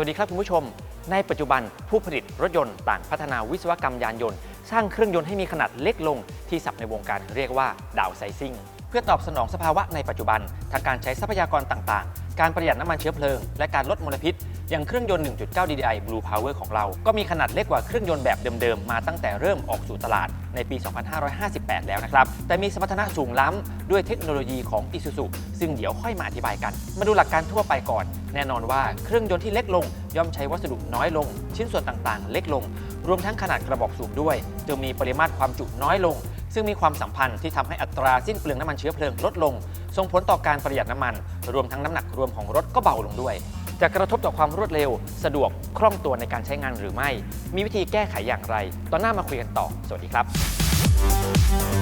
วัสดีครับคุณผู้ชม ในปัจจุบันผู้ผลิตรถยนต์ต่างพัฒนาวิศวกรรมยานยนต์ สร้างเครื่องยนต์ให้มีขนาดเล็กลง ที่ศัพท์ในวงการเรียกว่าดาวไซซิ่งเพื่อตอบสนองสภาวะในปัจจุบันทางการใช้ทรัพยากรต่างๆ การประหยัดน้ำมันเชื้อเพลิง และการลดมลพิษ อย่างเครื่องยนต์ 1.9 DDI Blue Power ของเรา ก็มีขนาดเล็กกว่าเครื่องยนต์แบบเดิมๆ มาตั้งแต่เริ่มออกสู่ตลาดในปี 2558 แล้วนะครับ แต่มีสมรรถนะสูงล้ำด้วยเทคโนโลยีของ Isuzu ซึ่งเดี๋ยวค่อยมาอธิบายกัน มาดูหลักการทั่วไปก่อน แน่นอนว่าเครื่องยนต์ที่เล็กลง ย่อมใช้วัสดุน้อยลง ชิ้นส่วนต่างๆ เล็กลง รวมทั้งขนาดกระบอกสูบด้วย จึงมีปริมาตรความจุน้อยลงซึ่งมีความสัมพันธ์ที่ทำให้อัตราสิ้นเปลืองน้ำมันเชื้อเพลิงลดลง ส่งผลต่อการประหยัดน้ำมัน รวมทั้งน้ำหนักรวมของรถก็เบาลงด้วย จะกระทบต่อความรวดเร็ว สะดวกคล่องตัวในการใช้งานหรือไม่ มีวิธีแก้ไขอย่างไร ตอนหน้ามาคุยกันต่อ สวัสดีครับ